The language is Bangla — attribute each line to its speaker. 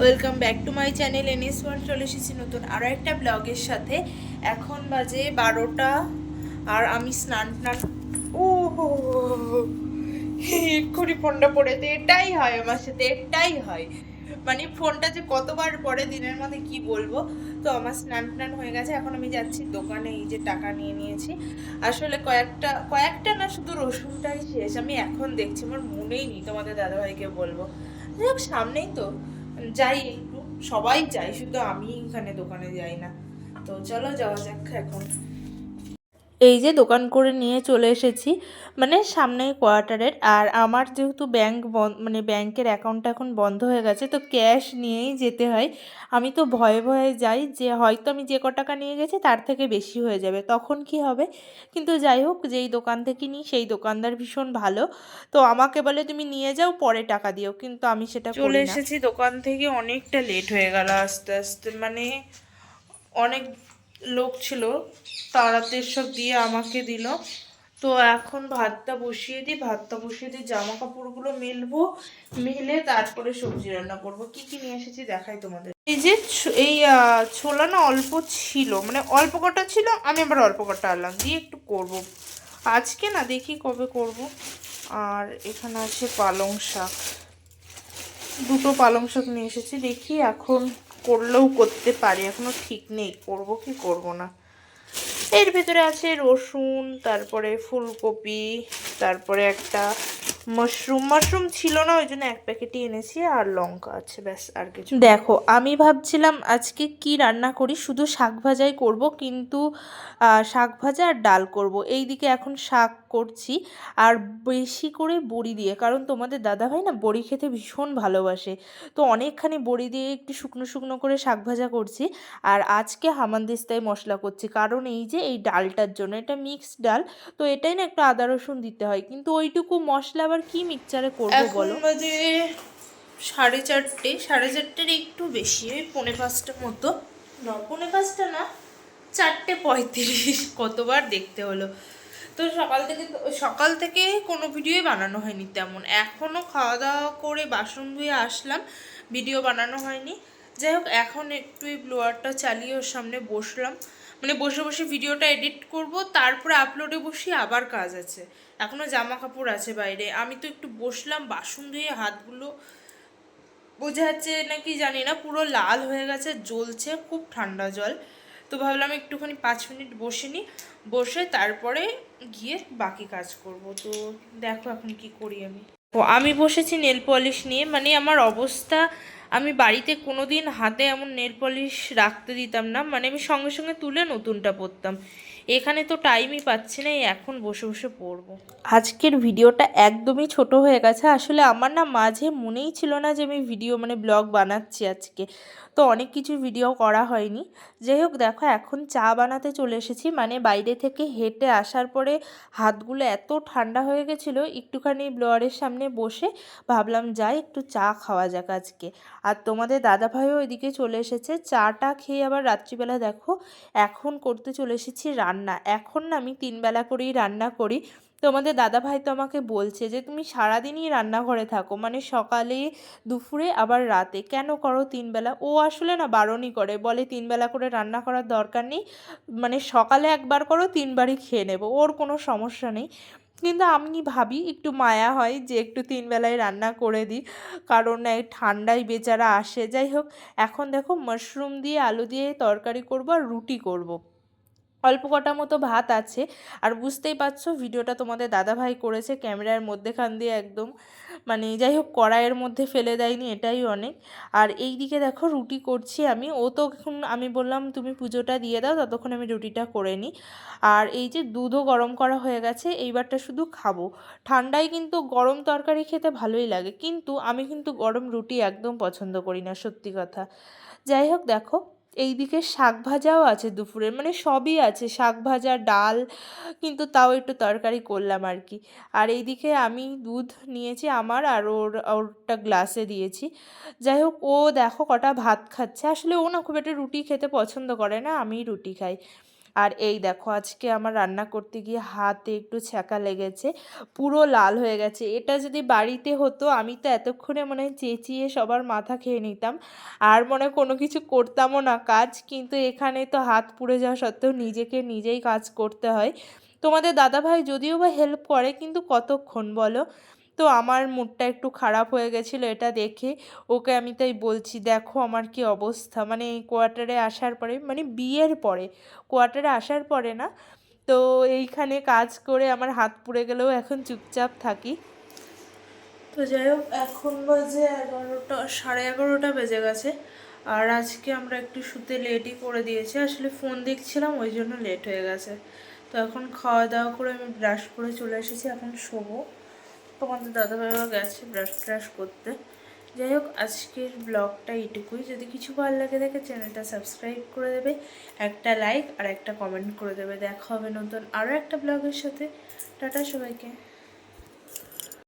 Speaker 1: Welcome back to my channel NS one চলে এসেছি নতুন আরও একটা ব্লগের সাথে। এখন বাজে বারোটা আর আমি স্নান টান ও এক্ষুনি ফোনটা পড়েতে এটাই হয় আমার সাথে, এটাই হয়। মানে ফোনটা যে কতবার পরে দিনের মধ্যে কি বলব? তো আমার স্নান টান হয়ে গেছে, এখন আমি যাচ্ছি দোকানে, এই যে টাকা নিয়ে নিয়েছি। আসলে কয়েকটা কয়েকটা না, শুধু রসুনটাই শেষ। আমি এখন দেখছি, আমার মনেই নেই তোমাদের দাদাভাইকে বলব। যাই সামনেই তো। যাই একটু, সবাই যাই, শুধু আমি এখানে দোকানে যাই না। তো চলো যাওয়া যাক এখন। এই যে দোকান করে নিয়ে চলে এসেছি মানে সামনেই কোয়ার্টারের আর আমার যেহেতু ব্যাংক মানে ব্যাংকের অ্যাকাউন্টটা এখন বন্ধ হয়ে গেছে তো ক্যাশ নিয়েই যেতে হয়। আমি তো ভয়ে ভয়ে যাই যে হয়তো আমি যে ক টাকা নিয়ে গেছি তার থেকে বেশি হয়ে যাবে তখন কি হবে? কিন্তু যাই হোক যেই দোকান থেকে নিই সেই দোকানদার ভীষণ ভালো। তো আমাকে বলে তুমি নিয়ে যাও পরে টাকা দিও কিন্তু আমি সেটা চলে এসেছি দোকান থেকে অনেকটা লেট হয়ে গেল আস্তে আস্তে মানে অনেক লোক ছিল তাড়াতে সব দিয়ে আমাকে দিল। তো এখন ভাতটা বসিয়ে দিই, ভাতটা বসিয়ে দিই জামা কাপড়গুলো মেলবো, মেলে তারপরে সবজি রান্না করব। কি কি নিয়ে এসেছি দেখাই তোমাদের। এই যে এই ছোলা না অল্প ছিল মানে অল্প কটা ছিল, আমি আবার অল্প কটা আনলাম, দিয়ে একটু করব। আজকে না দেখি কবে করব। আর এখানে আছে পালং শাক। দুটো পালং শাক নিয়ে এসেছি, দেখি এখন করলেও করতে পারি এখনও ঠিক নেই, করব কি করব না। এর ভেতরে আছে রসুন, তারপরে ফুলকপি, তারপরে একটা মাশরুম মাশরুম ছিল না ওই জন্য এক প্যাকেটই এনেছি আর লঙ্কা আছে, ব্যাস, আর কিছু দেখো, আমি ভাবছিলাম আজকে কি রান্না করি, শুধু শাক ভাজাই করব, কিন্তু শাক ভাজা আর ডাল করব। এই দিকে এখন শাক করছি, আর বেশি করে বড়ি দিয়ে, কারণ তোমাদের দাদা ভাই না বড়ি খেতে ভীষণ ভালোবাসে। তো অনেকখানি বড়ি দিয়ে একটু শুকনো শুকনো করে শাক ভাজা করছি, আর আজকে হামানদিস্তায় মশলা করছি, কারণ এই যে এই ডালটার জন্য, এটা মিক্সড ডাল, তো এটাই না একটু আদা রসুন দিতে হয়, কিন্তু ওইটুকু মশলা আবার কি মিক্সচারে করব বলো? বাজে সাড়ে চারটে সাড়ে চারটের একটু বেশি ওই পৌনে পাঁচটা মতো। না পৌনে পাঁচটা না চারটে পঁয়ত্রিশ কতবার দেখতে হলো। তো সকাল থেকে সকাল থেকে কোনো ভিডিওই বানানো হয়নি তেমন। এখনও খাওয়া দাওয়া করে বাসন ধুয়ে আসলাম ভিডিও বানানো হয়নি। যাই হোক এখন একটু এই ব্লোয়ারটা চালিয়ে ওর সামনে বসলাম। মানে বসে বসে ভিডিওটা এডিট করব, তারপরে আপলোডে বসি আবার কাজ আছে। এখনও জামা কাপড় আছে বাইরে। আমি তো একটু বসলাম, বাসন ধুয়ে হাতগুলো বোঝা যাচ্ছে নাকি জানি না, পুরো লাল হয়ে গেছে, জ্বলছে, খুব ঠান্ডা জল। তো ভাবলাম একটুখানি পাঁচ মিনিট বসে নিই, বসে তারপরে গিয়ে বাকি কাজ করব। তো দেখো এখন কি করি আমি। ও, আমি বসেছি নেল পলিশ নিয়ে মানে আমার অবস্থা আমি বাড়িতে কোনো দিন হাতে এমন নেল পলিশ রাখতে দিতাম না। মানে আমি সঙ্গে সঙ্গে তুলে নতুনটা পরতাম। এখানে তো টাইমই পাচ্ছি না এখন বসে বসে পড়ব আজকের ভিডিওটা একদমই ছোট হয়ে গেছে। আসলে আমার না মাঝে মনেই ছিল না যে আমি ভিডিও মানে ব্লগ বানাচ্ছি আজকে। তো অনেক কিছু ভিডিও করা হয়নি। যাই হোক, দেখো, এখন চা বানাতে চলে এসেছি। মানে বাইরে থেকে হেঁটে আসার পরে হাতগুলো এত ঠান্ডা হয়ে গেছিল, একটুখানি ব্লোয়ারের সামনে বসে ভাবলাম, যাই, একটু চা খাওয়া যাক আজকে। আর তোমাদের দাদাভাইও ওইদিকে চলে এসেছে। চাটা খেয়ে আবার রাত্রিবেলা দেখো, এখন করতে চলে এসেছি রান্না। এখন না আমি তিনবেলা করেই রান্না করি। তোমাদের দাদাভাই তো আমাকে বলছে যে, তুমি সারাদিনই রান্নাঘরে থাকো। মানে সকালে, দুপুরে, আবার রাতে। কেন করো তিনবেলা ও আসলে না বারণই করে। বলে তিনবেলা করে রান্না করার দরকার নেই। মানে সকালে একবার করো, তিনবারই খেয়ে নেব। ওর কোনো সমস্যা নেই। কিন্তু আমি ভাবি একটু মায়া হয় যে একটু তিন বেলায় রান্না করে দিই কারণ এই ঠান্ডায় বেচারা আসে যাই হোক, এখন দেখো মাশরুম দিয়ে আলু দিয়ে তরকারি করব আর রুটি করব। অল্প কটা মতো ভাত আছে। আর বুঝতেই পারছ, ভিডিওটা তোমাদের দাদাভাই করেছে, ক্যামেরার মধ্যেখান দিয়ে একদম মানে যাই হোক কড়াইয়ের মধ্যে ফেলে দেয়নি, এটাই অনেক। আর এই দিকে দেখো রুটি করছি আমি, ও তো এখন আমি বললাম, তুমি পুজোটা দিয়ে দাও, ততক্ষণ আমি রুটিটা করে নিই। আর এই যে দুধও গরম করা হয়ে গেছে, এইবারটা শুধু খাব। ঠান্ডায় কিন্তু গরম তরকারি খেতে ভালোই লাগে, কিন্তু আমি কিন্তু গরম রুটি একদম পছন্দ করি না, সত্যি কথা। যাই হোক দেখো এইদিকে শাক ভাজাও আছে দুপুরের মানে সবই আছে, শাক ভাজা, ডাল, কিন্তু তাও একটু তরকারি করলাম আর কি। আর এইদিকে আমি দুধ নিয়েছি আমার আর ওর, ওরটা গ্লাসে দিয়েছি। যাই হোক, ও দেখো কটা ভাত খাচ্ছে। আসলে ও না খুব একটা রুটি খেতে পছন্দ করে না আমি রুটি খাই। আর এই দেখো, আজকে আমার রান্না করতে গিয়ে হাতে একটু ছ্যাঁকা লেগেছে, পুরো লাল হয়ে গেছে। এটা যদি বাড়িতে হতো, আমি তো এতক্ষণে মনে হয় চেঁচিয়ে সবার মাথা খেয়ে নিতাম। আর মনে কোনো কিছু করতামও না কাজ, কিন্তু এখানে তো হাত পুড়ে যাওয়া সত্ত্বেও নিজেকে নিজেই কাজ করতে হয়। তোমাদের দাদাভাই যদিও বা হেল্প করে, কিন্তু কতক্ষণ বলো? তো আমার মুডটা একটু খারাপ হয়ে গেছিল এটা দেখে। ওকে আমি তাই বলছি, দেখো আমার কি অবস্থা। মানে কোয়ার্টারে আসার পরে মানে বিয়ের পরে কোয়ার্টারে আসার পরে না, তো এইখানে কাজ করে আমার হাত পুড়ে গেলেও এখন চুপচাপ থাকি। তো যাই হোক, এখন বাজে এগারোটা, সাড়ে এগারোটা বেজে গেছে। আর আজকে আমরা একটু শুতে লেটই করে দিয়েছি। আসলে ফোন দেখছিলাম, ওই জন্য লেট হয়ে গেছে। তো এখন খাওয়া দাওয়া করে আমি ব্রাশ করে চলে এসেছি, এখন শোবো। তোমাদের দাদাভাইও গেছে ব্রাশ ট্রাশ করতে। যাই হোক, আজকের ব্লগটা এইটুকুই। যদি কিছু ভালো লাগে দেখে চ্যানেলটা সাবস্ক্রাইব করে দেবে, একটা লাইক আর একটা কমেন্ট করে দেবে। দেখা হবে নতুন আরও একটা ব্লগের সাথে। টাটা সবাইকে।